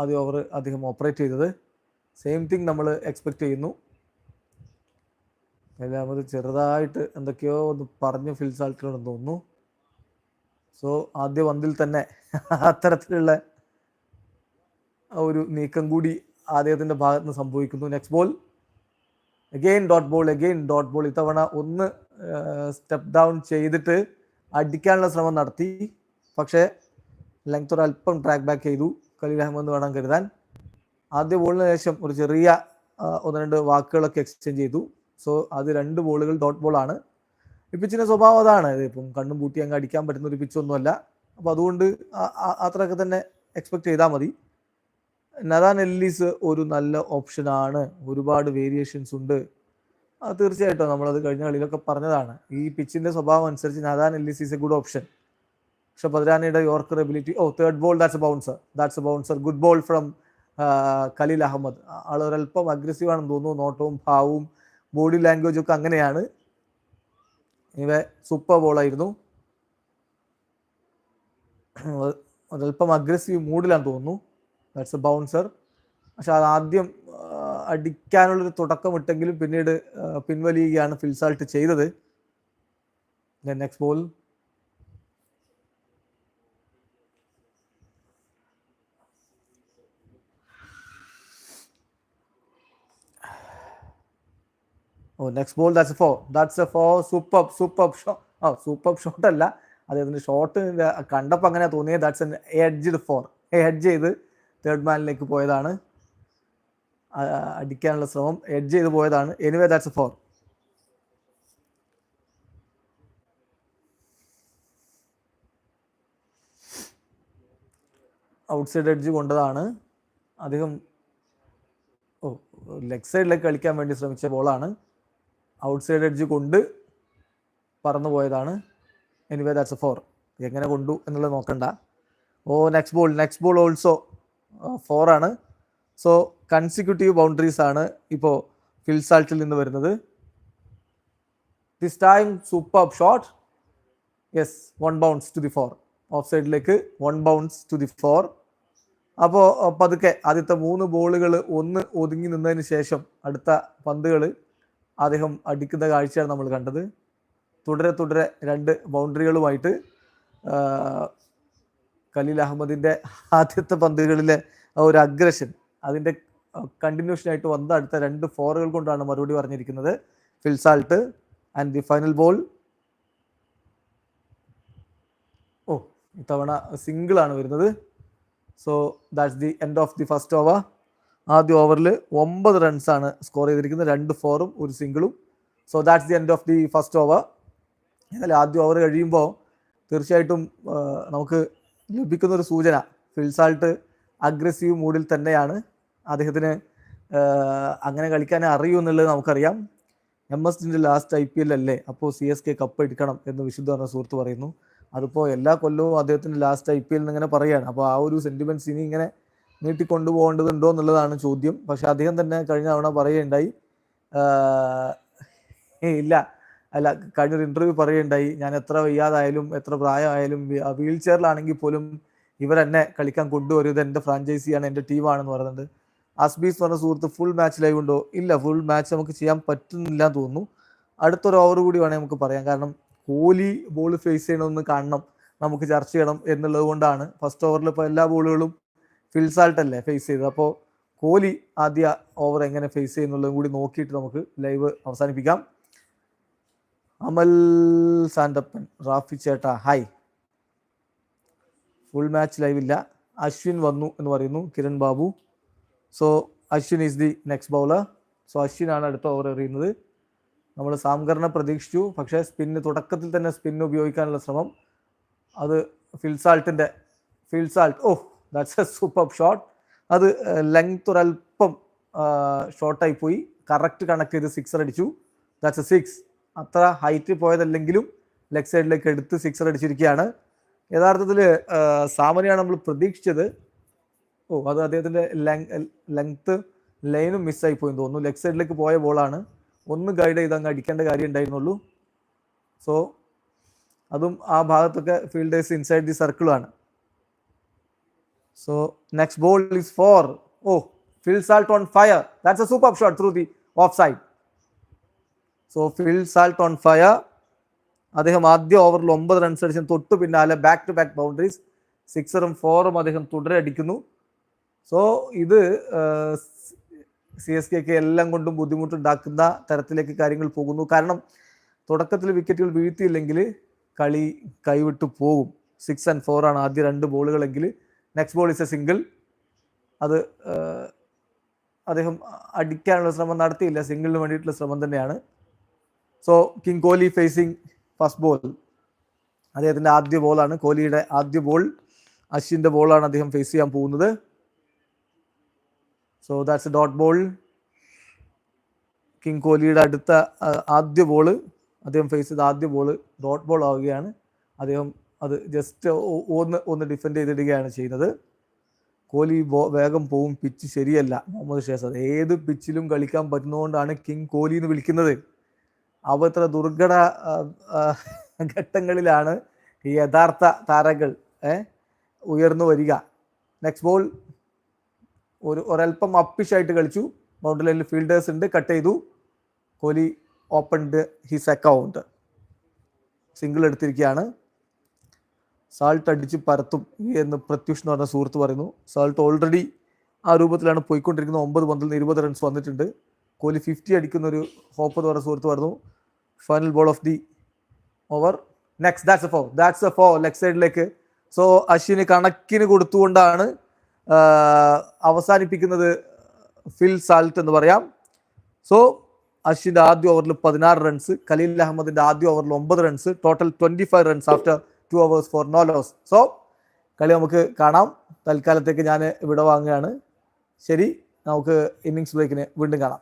Speaker 1: ആദ്യ ഓവർ അദ്ദേഹം ഓപ്പറേറ്റ് ചെയ്തത്. സെയിം തിങ് നമ്മൾ എക്സ്പെക്റ്റ് ചെയ്യുന്നു. ഖലീൽ അഹമ്മദ് ചെറുതായിട്ട് എന്തൊക്കെയോ ഒന്ന് പറഞ്ഞു ഫിൽസാൾട്ടിനോടെന്ന് തോന്നുന്നു. സോ ആദ്യ പന്തിൽ തന്നെ [LAUGHS] അത്തരത്തിലുള്ള ഒരു നീക്കം കൂടി അദ്ദേഹത്തിന്റെ ഭാഗത്ത് നിന്ന് സംഭവിക്കുന്നു. Next ball again dot ball again dot ball ഇത്തവണ ഒന്ന് സ്റ്റെപ്പ് ഡൗൺ ചെയ്തിട്ട് അടിക്കാനുള്ള ശ്രമം നടത്തി. പക്ഷേ ലെങ്ത് ഒരു അല്പം ട്രാക്ക് ബാക്ക് ചെയ്തു. ഖലീൽ അഹമ്മദ് വേണം കരുതാൻ. ആദ്യ ബോളിന് ശേഷം ഒരു ചെറിയ ഒന്ന് രണ്ട് വാക്കുകളൊക്കെ എക്സ്ചേഞ്ച് ചെയ്തു. സോ അത് രണ്ട് ബോളുകൾ ഡോട്ട് ബോളാണ് ഈ പിച്ചിന്റെ സ്വഭാവം അതാണ്. ഇപ്പം കണ്ണും പൂട്ടി അങ്ങ് അടിക്കാൻ പറ്റുന്ന ഒരു പിച്ചൊന്നുമല്ല അപ്പോൾ അതുകൊണ്ട് അത്രയൊക്കെ തന്നെ എക്സ്പെക്ട് ചെയ്താൽ മതി. നദാൻ എല്ലീസ് ഒരു നല്ല ഓപ്ഷനാണ് ഒരുപാട് വേരിയേഷൻസ് ഉണ്ട്. അത് തീർച്ചയായിട്ടും നമ്മളത് കഴിഞ്ഞ കളിയിലൊക്കെ പറഞ്ഞതാണ്. ഈ പിച്ചിന്റെ സ്വഭാവം അനുസരിച്ച് Nathan Ellis is a good option പക്ഷെ പതിരാനയുടെ yorker ability oh third ball that's a bouncer that's a bouncer good ball from Khaleel Ahmed ആൾ ഒരല്പം അഗ്രസീവ് ആണെന്ന് തോന്നുന്നു. നോട്ടവും ഭാവവും ബോഡി ലാംഗ്വേജും ഒക്കെ അങ്ങനെയാണ്. ഇവ സൂപ്പർ ബോളായിരുന്നു ഒരല്പം അഗ്രസീവ് മൂഡിലാണെന്ന് തോന്നുന്നു. ദാറ്റ്സ് എ ബൗൺസർ പക്ഷെ അത് ആദ്യം അടിക്കാനുള്ളൊരു തുടക്കം ഇട്ടെങ്കിലും പിന്നീട് പിൻവലിയുകയാണ് ഫിൽസാൾട്ട് ചെയ്തത്. Next ball oh next ball that's four that's a four super super show ആ സൂപ്പർ ഷോട്ട് അല്ല. അദ്ദേഹത്തിന്റെ ഷോട്ട് കണ്ടപ്പോൾ അങ്ങനെ തോന്നിയത്. That's an edged four edge ചെയ്ത് തേർഡ് മാനിലേക്ക് പോയതാണ്. അടിക്കാനുള്ള ശ്രമം എഡ്ജ് ചെയ്ത് പോയതാണ്. Anyway that's four outside edge കൊണ്ടതാണ്. അദ്ദേഹം ഓ ലെഗ് സൈഡിലേക്ക് കളിക്കാൻ വേണ്ടി ശ്രമിച്ച ബോളാണ് ഔട്ട് സൈഡ് എഡ്ജ് കൊണ്ട് പറന്നു പോയതാണ്. എനിവേ ദാറ്റ്സ് എ ഫോർ എങ്ങനെ കൊണ്ടു എന്നുള്ളത് നോക്കണ്ട. ഓ next ball next ball also four ആണ്. സോ കൺസിക്യൂട്ടീവ് ബൗണ്ടറീസ് ആണ് ഇപ്പോൾ ഫിൽസാൾട്ടിൽ നിന്ന് വരുന്നത്. This time super shot yes one bounce to the four off സൈഡിലേക്ക് one bounce to the four അപ്പോൾ പതുക്കെ ആദ്യത്തെ മൂന്ന് ബോളുകൾ ഒന്ന് ഒതുങ്ങി നിന്നതിന് ശേഷം അടുത്ത പന്തുകൾ അദ്ദേഹം അടിക്കുന്ന കാഴ്ചയാണ് നമ്മൾ കണ്ടത്. തുടരെ തുടരെ രണ്ട് ബൗണ്ടറികളുമായിട്ട് ഖലീൽ അഹമ്മദിന്റെ ആദ്യത്തെ പന്തുകളിലെ ഒരു അഗ്രഷൻ അതിന്റെ കണ്ടിന്യൂഷൻ ആയിട്ട് വന്ന അടുത്ത രണ്ട് ഫോറുകൾ കൊണ്ടാണ് മറുപടി പറഞ്ഞിരിക്കുന്നത്. Phil Salt and the final ball. Oh ഇത്തവണ സിംഗിൾ ആണ് വരുന്നത്. So that's the end of the first over ആദ്യ ഓവറിൽ ഒമ്പത് റൺസാണ് സ്കോർ ചെയ്തിരിക്കുന്നത്. രണ്ട് ഫോറും ഒരു സിംഗിളും so that's the end of the first over എന്നാൽ ആദ്യ ഓവർ കഴിയുമ്പോൾ തീർച്ചയായിട്ടും നമുക്ക് ലഭിക്കുന്ന ഒരു സൂചന ഫിൽസാൾട്ട് അഗ്രസീവ് മൂഡിൽ തന്നെയാണ് അദ്ദേഹത്തിന് അങ്ങനെ കളിക്കാൻ അറിയൂ എന്നുള്ളത് നമുക്കറിയാം. എം എസ് ഡിന്റെ ലാസ്റ്റ് ഐ പി എൽ അല്ലേ? അപ്പോൾ സി എസ് കെ കപ്പ് എടുക്കണം എന്ന് വിശുദ്ധ പറഞ്ഞ സുഹൃത്ത് പറയുന്നു. അതിപ്പോൾ എല്ലാ കൊല്ലവും അദ്ദേഹത്തിന്റെ ലാസ്റ്റ് ഐ പി എൽ ഇങ്ങനെ പറയുകയാണ് അപ്പോൾ ആ ഒരു സെന്റിമെന്റ്സ് ഇനി ഇങ്ങനെ നീട്ടിക്കൊണ്ടുപോകേണ്ടതുണ്ടോ എന്നുള്ളതാണ് ചോദ്യം. പക്ഷേ അദ്ദേഹം തന്നെ കഴിഞ്ഞ തവണ പറയുകയുണ്ടായി. ഇല്ല. അല്ല കഴിഞ്ഞൊരു ഇന്റർവ്യൂ പറയുണ്ടായി ഞാൻ എത്ര വയ്യാതായാലും എത്ര പ്രായമായാലും വീൽ ചെയറിലാണെങ്കിൽ പോലും ഇവരെന്നെ കളിക്കാൻ കൊണ്ടുവരും. ഇത് എന്റെ ഫ്രാഞ്ചൈസിയാണ് എന്റെ ടീമാണെന്ന് പറയുന്നുണ്ട് അസ്ബീസ് പറഞ്ഞ സുഹൃത്ത് ഫുൾ മാച്ച് ലൈവ് ഉണ്ടോ? ഇല്ല ഫുൾ മാച്ച് നമുക്ക് ചെയ്യാൻ പറ്റുന്നില്ല എന്ന് തോന്നുന്നു. അടുത്തൊരു ഓവർ കൂടി വേണമെങ്കിൽ നമുക്ക് പറയാം. കാരണം കോഹ്ലി ബോൾ ഫേസ് ചെയ്യണമെന്ന് കാണണം. നമുക്ക് ചർച്ച ചെയ്യണം എന്നുള്ളത് കൊണ്ടാണ് ഫസ്റ്റ് ഓവറിൽ ഇപ്പോൾ എല്ലാ ബോളുകളും ഫിൽസാൾട്ട് അല്ലേ ഫേസ് ചെയ്തത്. അപ്പോൾ കോഹ്ലി ആദ്യ ഓവർ എങ്ങനെ ഫേസ് ചെയ്യുന്നുള്ളതും കൂടി നോക്കിയിട്ട് നമുക്ക് ലൈവ് അവസാനിപ്പിക്കാം. അമൽ സാന്തപ്പൻ റാഫി ചേട്ടാ ഹായ് ഫുൾ മാച്ച് ലൈവ് ഇല്ല. അശ്വിൻ വന്നു എന്ന് പറയുന്നു Kiran Babu. So Ashwin is the next bowler so അശ്വിനാണ് അടുത്ത ഓവർ എറിയുന്നത്. നമ്മൾ സാംകറിനെ പ്രതീക്ഷിച്ചു. പക്ഷേ സ്പിന്ന് തുടക്കത്തിൽ തന്നെ സ്പിന്ന് ഉപയോഗിക്കാനുള്ള ശ്രമം. അത് ഫിൽസാൾട്ടിന്റെ Phil Salt oh that's a super shot അത് ലെങ്ത് ഒരല്പം ഷോർട്ടായി പോയി. കറക്റ്റ് കണക്ട് ചെയ്ത് സിക്സർ അടിച്ചു. ദാറ്റ്സ് എ സിക്സ് അത്ര ഹൈറ്റ് പോയതല്ലെങ്കിലും ലെഗ് സൈഡിലേക്ക് എടുത്ത് സിക്സർ അടിച്ചിരിക്കുകയാണ്. യഥാർത്ഥത്തിൽ സാമനെയാണ് നമ്മൾ പ്രതീക്ഷിച്ചത്. ഓ അത് അദ്ദേഹത്തിന്റെ ലെങ്ത്ത് ലൈനും മിസ്സായി പോയി തോന്നുന്നു. ലെഗ് സൈഡിലേക്ക് പോയ ബോളാണ് ഒന്ന് ഗൈഡ് ചെയ്ത് അങ്ങ് അടിക്കേണ്ട കാര്യം ഉണ്ടായിരുന്നുള്ളൂ. സോ അതും ആ ഭാഗത്തൊക്കെ fielders inside the സർക്കിളാണ് so next ball is four oh Phil Salt on fire that's a super shot through the off side so Phil Salt on fire അദ്ദേഹം ആദ്യ ഓവറിൽ ഒമ്പത് റൺസ് അടിച്ചു തൊട്ട് പിന്നാലെ ബാക്ക് ടു ബാക്ക് ബൗണ്ടറീസ് സിക്സറും ഫോറും അദ്ദേഹം തുടരെ അടിക്കുന്നു. സോ ഇത് സി എസ് കെക്ക് എല്ലാം കൊണ്ടും ബുദ്ധിമുട്ടുണ്ടാക്കുന്ന തരത്തിലേക്ക് കാര്യങ്ങൾ പോകുന്നു. കാരണം തുടക്കത്തിൽ വിക്കറ്റുകൾ വീഴ്ത്തിയില്ലെങ്കിൽ കളി കൈവിട്ടു പോകും. സിക്സ് ആൻഡ് ഫോർ ആണ് ആദ്യ രണ്ട് ബോളുകളെങ്കിൽ next ball is a single അത് അദ്ദേഹം അടിക്കാനുള്ള ശ്രമം നടത്തിയില്ല. സിംഗിളിന് വേണ്ടിയിട്ടുള്ള ശ്രമം തന്നെയാണ്. So king Kohli facing first ball അദ്ദേഹത്തിന്റെ ആദ്യ ബോളാണ് കോഹ്ലിയുടെ ആദ്യ ബോൾ അശ്വിന്റെ ബോളാണ് അദ്ദേഹം ഫേസ് ചെയ്യാൻ പോകുന്നത്. So that's a dot ball king കോഹ്ലിയുടെ അടുത്ത ആദ്യ ബോൾ അദ്ദേഹം ഫേസ് ചെയ്ത ആദ്യ ബോൾ ഡോട്ട് ബോൾ ആവുകയാണ്. അദ്ദേഹം അത് ജസ്റ്റ് ഒന്ന് ഒന്ന് ഡിഫെൻഡ് ചെയ്തിടുകയാണ് ചെയ്യുന്നത്. കോഹ്ലി ബോ വേഗം പോവും. പിച്ച് ശരിയല്ല. മുഹമ്മദ് ഷേസാദ് ഏത് പിച്ചിലും കളിക്കാൻ പറ്റുന്നതുകൊണ്ടാണ് കിങ് കോഹ്ലി എന്ന് വിളിക്കുന്നത്. അവ ഇത്ര ദുർഘട ഘട്ടങ്ങളിലാണ് ഈ യഥാർത്ഥ താരങ്ങൾ ഉയർന്നു വരിക. നെക്സ്റ്റ് ബോൾ ഒരു ഒരൽപ്പം അപ്പിഷായിട്ട് കളിച്ചു. ബൗണ്ടറി ലൈനിൽ ഫീൽഡേഴ്സ് ഉണ്ട്. കട്ട് ചെയ്തു. Kohli opened his account single എടുത്തിരിക്കുകയാണ്. സാൾട്ട് അടിച്ച് പരത്തും എന്ന് പ്രത്യുഷ് എന്ന് പറഞ്ഞ സുഹൃത്ത് പറയുന്നു. സാൾട്ട് ഓൾറെഡി ആ രൂപത്തിലാണ് പോയിക്കൊണ്ടിരിക്കുന്നത്. ഒമ്പത് പന്തിൽ നിന്ന് ഇരുപത് റൺസ് വന്നിട്ടുണ്ട്. കോഹ്ലി ഫിഫ്റ്റി അടിക്കുന്ന ഒരു ഹോപ്പ് എന്ന് പറഞ്ഞ സുഹൃത്ത് പറഞ്ഞു final ball of the over next that's a four that's a four leg സൈഡിലേക്ക് സോ അശ്വിന് കണക്കിന് കൊടുത്തുകൊണ്ടാണ് അവസാനിപ്പിക്കുന്നത് ഫിൽ സാൾട്ട് എന്ന് പറയാം. സോ അശ്വിന്റെ ആദ്യ ഓവറിൽ പതിനാറ് റൺസ് ഖലീൽ അഹമ്മദിന്റെ ആദ്യ ഓവറിൽ ഒമ്പത് runs total twenty five runs after two overs for no loss so കളി നമുക്ക് കാണാം. തൽക്കാലത്തേക്ക് ഞാൻ ഇവിടെ വാങ്ങുകയാണ്. ശരി നമുക്ക് ഇന്നിങ്സ് ബ്രേക്കിന് വീണ്ടും കാണാം.